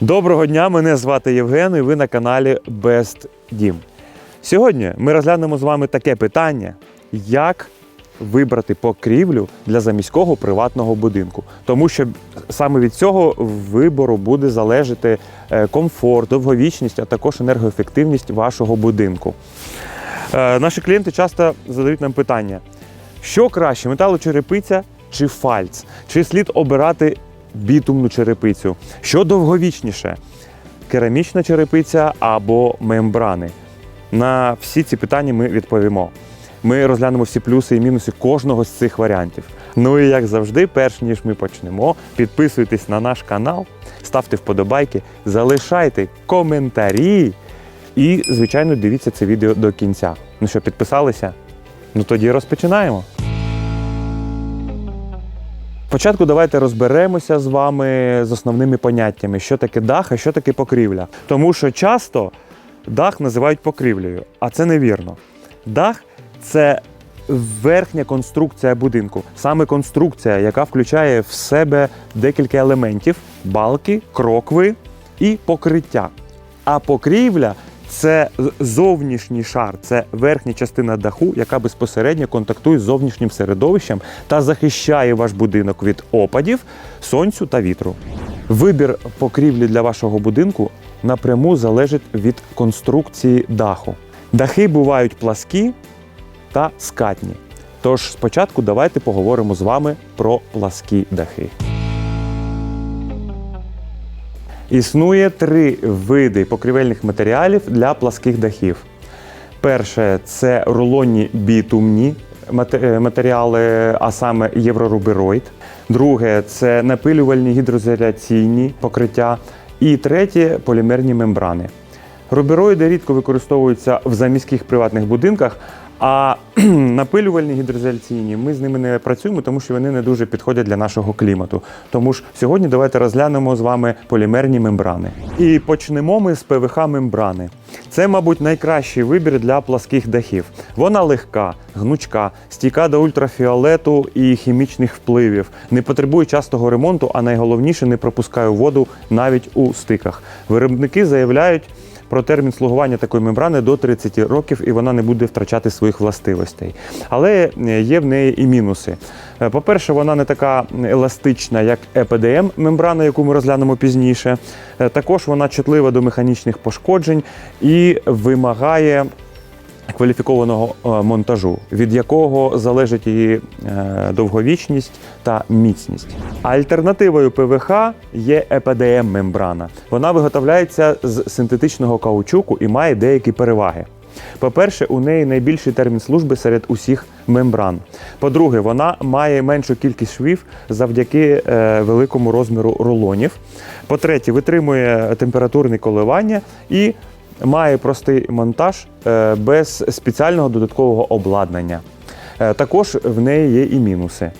Доброго дня, мене звати Євген, і ви на каналі Best Дім. Сьогодні ми розглянемо з вами таке питання, як вибрати покрівлю для заміського приватного будинку. Тому що саме від цього вибору буде залежати е, комфорт, довговічність, а також енергоефективність вашого будинку. Е, Наші клієнти часто задають нам питання: що краще, металочерепиця чи фальц? Чи слід обирати бітумну черепицю? Що довговічніше? Керамічна черепиця або мембрани? На всі ці питання ми відповімо. Ми розглянемо всі плюси і мінуси кожного з цих варіантів. Ну і як завжди, перш ніж ми почнемо, підписуйтесь на наш канал, ставте вподобайки, залишайте коментарі і, звичайно, дивіться це відео до кінця. Ну що, підписалися? Ну тоді розпочинаємо. Спочатку давайте розберемося з вами з основними поняттями, що таке дах, а що таке покрівля. Тому що часто дах називають покрівлею, а це невірно. Дах це верхня конструкція будинку, саме конструкція, яка включає в себе декілька елементів: балки, крокви і покриття. А покрівля це зовнішній шар, це верхня частина даху, яка безпосередньо контактує з зовнішнім середовищем та захищає ваш будинок від опадів, сонцю та вітру. Вибір покрівлі для вашого будинку напряму залежить від конструкції даху. Дахи бувають пласкі та скатні. Тож спочатку давайте поговоримо з вами про пласкі дахи. Існує три види покрівельних матеріалів для пласких дахів. Перше це рулонні бітумні е, матеріали, а саме єврорубероїд. Друге це напилювальні гідроізоляційні покриття. І третє полімерні мембрани. Рубероїди рідко використовуються в заміських приватних будинках, а напилювальні гідроізоляційні ми з ними не працюємо, тому що вони не дуже підходять для нашого клімату. Тому ж сьогодні давайте розглянемо з вами полімерні мембрани. І почнемо ми з ПВХ мембрани. Це, мабуть, найкращий вибір для пласких дахів. Вона легка, гнучка, стійка до ультрафіолету і хімічних впливів, не потребує частого ремонту, а найголовніше не пропускає воду навіть у стиках. Виробники заявляють. Про термін слугування такої мембрани до 30 років, і вона не буде втрачати своїх властивостей. Але е, є в неї і мінуси. Е, По-перше, вона не така еластична, як ЕПДМ мембрана, яку ми розглянемо пізніше. Е, Також вона чутлива до механічних пошкоджень і вимагає кваліфікованого е, монтажу, від якого залежить її е, довговічність та міцність. Альтернативою ПВХ є епдм мембрана. Вона виготовляється з синтетичного каучуку і має деякі переваги. По-перше, у неї найбільший термін служби серед усіх мембран. По-друге, вона має меншу кількість швів завдяки е, великому розміру рулонів. По-третє, витримує температурні коливання і має простий монтаж е, без спеціального додаткового обладнання. Е, Також в неї є і мінуси.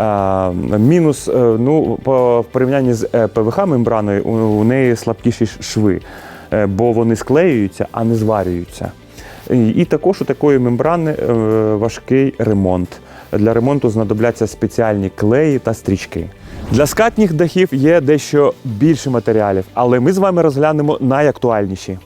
Е, Мінус, ну, в порівнянні з ПВХ мембраною, у неї слабкіші шви, бо вони склеюються, а не зварюються. І також у такої мембрани важкий ремонт. Для ремонту знадобляться спеціальні клеї та стрічки. Для скатніх дахів є дещо більше матеріалів, але ми з вами розглянемо найактуальніші.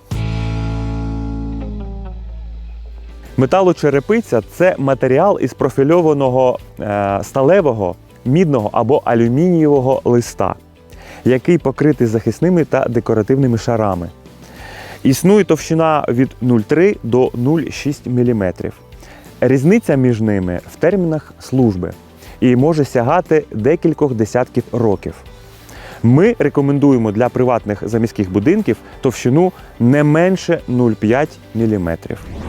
Металочерепиця це матеріал із профільованого е, сталевого, мідного або алюмінієвого листа, який покритий захисними та декоративними шарами. Існує товщина від 0,3 до 0,6 мм. Різниця між ними в термінах служби і може сягати декількох десятків років. Ми рекомендуємо для приватних заміських будинків товщину не менше 0,5 мм.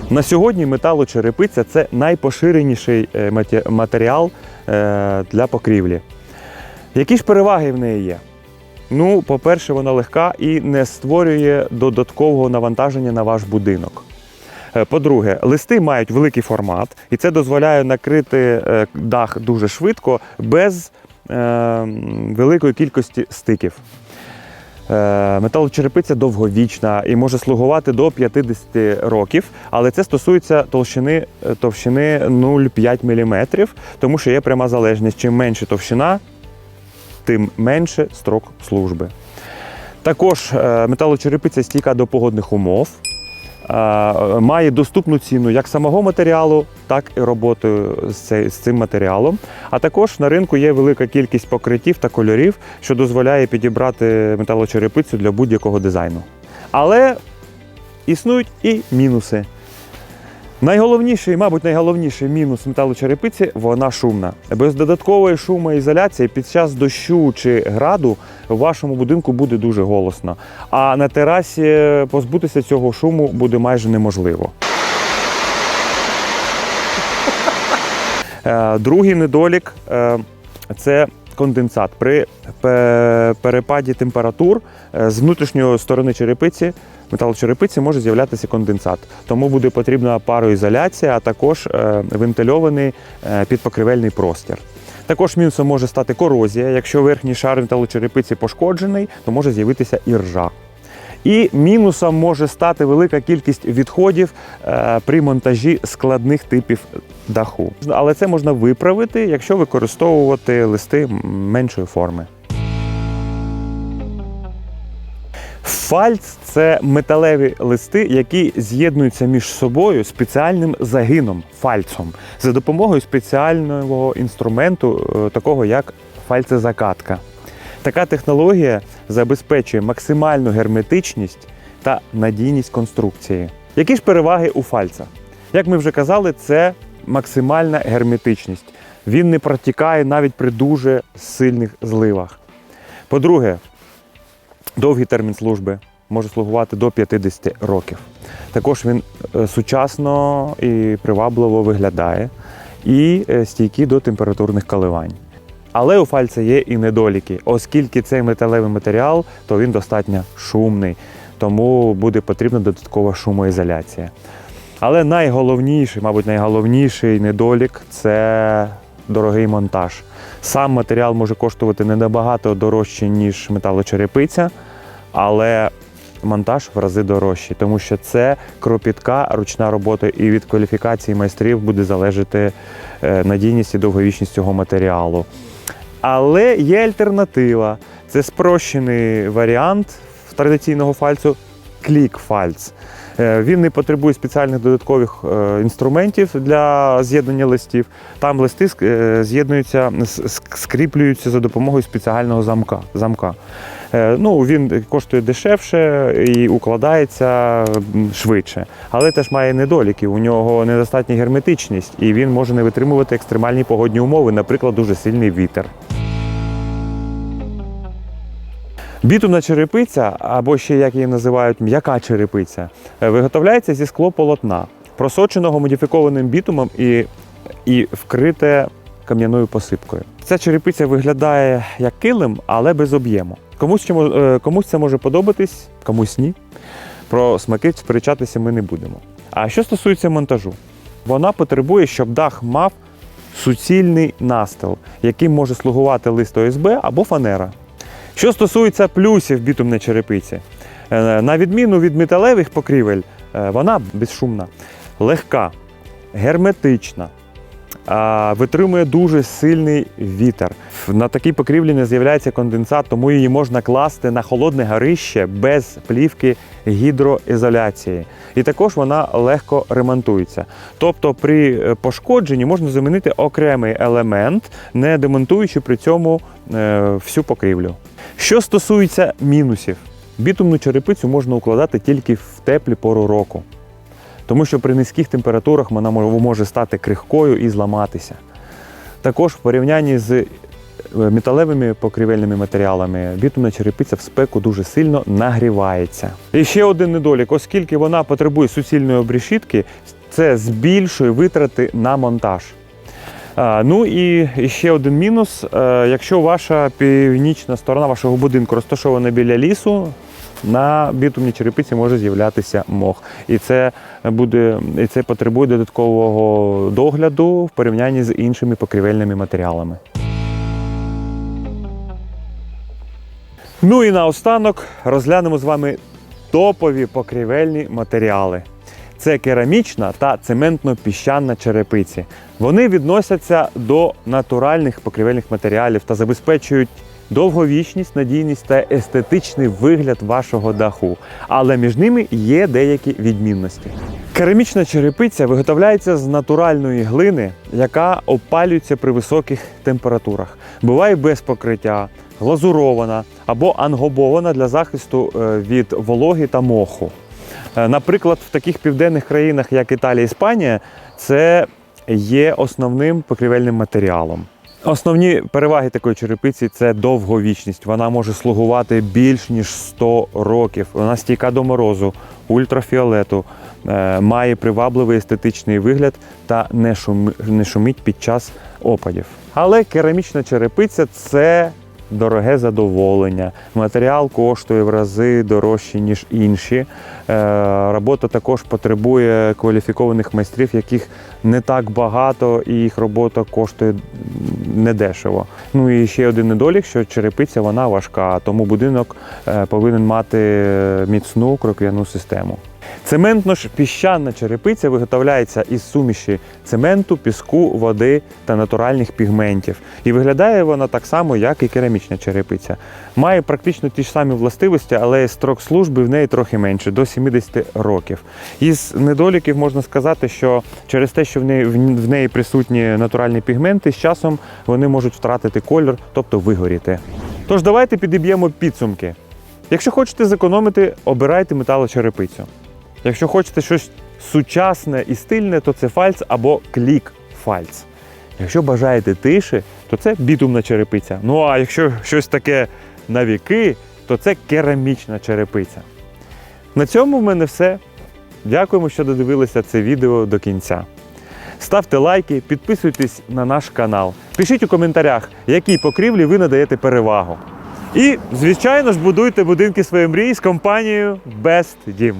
На сьогодні металочерепиця це найпоширеніший е, матеріал е, для покрівлі. Які ж переваги в неї є? Ну, по-перше, вона легка і не створює додаткового навантаження на ваш будинок. Е, По-друге, листи мають великий формат, і це дозволяє накрити дах дуже швидко без великої кількості стиків. Е, Металочерепиця довговічна і може слугувати до 50 років, але це стосується товщини, е, товщини 0,5 мм, тому що є пряма залежність. Чим менше товщина, тим менше строк служби. Також е, металочерепиця стійка до погодних умов. Має доступну ціну як самого матеріалу, так і роботи з цим матеріалом. А також на ринку є велика кількість покриттів та кольорів, що дозволяє підібрати металочерепицю для будь-якого дизайну. Але існують і мінуси. Найголовніший, мабуть, найголовніший мінус металочерепиці вона шумна. Без додаткової шумоізоляції під час дощу чи граду в вашому будинку буде дуже голосно. А на терасі позбутися цього шуму буде майже неможливо. Е, Другий недолік е, це конденсат. При перепаді температур е, з внутрішньої сторони черепиці, металочерепиці може з'являтися конденсат. Тому буде потрібна пароізоляція, а також е, вентильований е, підпокривельний простір. Також мінусом може стати корозія. Якщо верхній шар металочерепиці пошкоджений, то може з'явитися і ржа. І мінусом може стати велика кількість відходів е, при монтажі складних типів даху. Але це можна виправити, якщо використовувати листи меншої форми. Фальц це металеві листи, які з'єднуються між собою спеціальним загином фальцом за допомогою спеціального інструменту, е, такого як фальцезакатка. Така технологія забезпечує максимальну герметичність та надійність конструкції. Які ж переваги у фальца? Як ми вже казали, це максимальна герметичність. Він не протікає навіть при дуже сильних зливах. По-друге, довгий термін служби може слугувати до 50 років. Також він е, сучасно і привабливо виглядає і е, стійкий до температурних коливань. Але у фальця є і недоліки, оскільки цей металевий матеріал, то він достатньо шумний, тому буде потрібна додаткова шумоізоляція. Але найголовніший, мабуть, найголовніший недолік це дорогий монтаж. Сам матеріал може коштувати не набагато дорожче, ніж металочерепиця, але монтаж в рази дорожчий, тому що це кропітка ручна робота, і від кваліфікації майстрів буде залежати е, надійність і довговічність цього матеріалу. Але є альтернатива. Це спрощений варіант традиційного фальцу клік-фальц. Е, Він не потребує спеціальних додаткових е, інструментів для з'єднання листів. Там листи е, з'єднуються, скріплюються за допомогою спеціального замка. замка. Е, Ну, він коштує дешевше і укладається швидше, але теж має недоліки. У нього недостатня герметичність, і він може не витримувати екстремальні погодні умови, наприклад, дуже сильний вітер. Бітумна черепиця, або ще як її називають м'яка черепиця, е, виготовляється зі склополотна, просоченого модифікованим бітумом і, і вкрите кам'яною посипкою. Ця черепиця виглядає як килим, але без об'єму. Комусь, е, комусь це може подобатись, комусь ні. Про смаки сперечатися ми не будемо. А що стосується монтажу, вона потребує, щоб дах мав суцільний настил, яким може слугувати лист ОСБ або фанера. Що стосується плюсів бітумної черепиці, е, на відміну від металевих покрівель, е, вона безшумна, легка, герметична, витримує дуже сильний вітер. На такій покрівлі не з'являється конденсат, тому її можна класти на холодне горище без плівки гідроізоляції. І також вона легко ремонтується. Тобто при е, пошкодженні можна замінити окремий елемент, не демонтуючи при цьому е, всю покрівлю. Що стосується мінусів, бітумну черепицю можна укладати тільки в теплі пору року, тому що при низьких температурах вона може стати крихкою і зламатися. Також в порівнянні з е, металевими покрівельними матеріалами бітумна черепиця в спеку дуже сильно нагрівається. І ще один недолік, оскільки вона потребує суцільної обрішітки, це збільшує витрати на монтаж. Ну і ще один мінус. Е, Якщо ваша північна сторона вашого будинку розташована біля лісу, на бітумній черепиці може з'являтися мох. І це буде і це потребує додаткового догляду в порівнянні з іншими покрівельними матеріалами. Ну і наостанок розглянемо з вами топові покрівельні матеріали. Це керамічна та цементно-піщана черепиці. Вони відносяться до натуральних покрівельних матеріалів та забезпечують довговічність, надійність та естетичний вигляд вашого даху. Але між ними є деякі відмінності. Керамічна черепиця виготовляється з натуральної глини, яка опалюється при високих температурах. Буває без покриття, глазурована або ангобована для захисту е, від вологи та моху. Е, Наприклад, в таких південних країнах, як Італія Іспанія, це є основним покрівельним матеріалом. Основні переваги такої черепиці це довговічність. Вона може слугувати більш ніж 100 років. Вона стійка до морозу, ультрафіолету, е, має привабливий естетичний вигляд та не, шум, не шумить під час опадів. Але керамічна черепиця це дороге задоволення. Матеріал коштує в рази дорожче, ніж інші. Е, робота також потребує кваліфікованих майстрів, яких не так багато, і їх робота коштує недешево. Ну і ще один недолік, що черепиця вона важка, тому будинок е, повинен мати міцну кроквяну систему. Цементно-піщана черепиця виготовляється із суміші цементу, піску, води та натуральних пігментів. І виглядає вона так само, як і керамічна черепиця. Має практично ті ж самі властивості, але строк служби в неї трохи менше до 70 років. Із недоліків можна сказати, що через те, що в неї, в неї присутні натуральні пігменти, з часом вони можуть втратити колір, тобто вигоріти. Тож давайте підіб'ємо підсумки. Якщо хочете зекономити, обирайте металочерепицю. Якщо хочете щось сучасне і стильне, то це фальц або клік фальц. Якщо бажаєте тиші, то це бітумна черепиця. Ну а якщо щось таке на віки, то це керамічна черепиця. На цьому в мене все. Дякуємо, що додивилися це відео до кінця. Ставте лайки, підписуйтесь на наш канал. Пишіть у коментарях, якій покрівлі ви надаєте перевагу. І, звичайно ж, будуйте будинки своєї мрії з компанією Best Dім.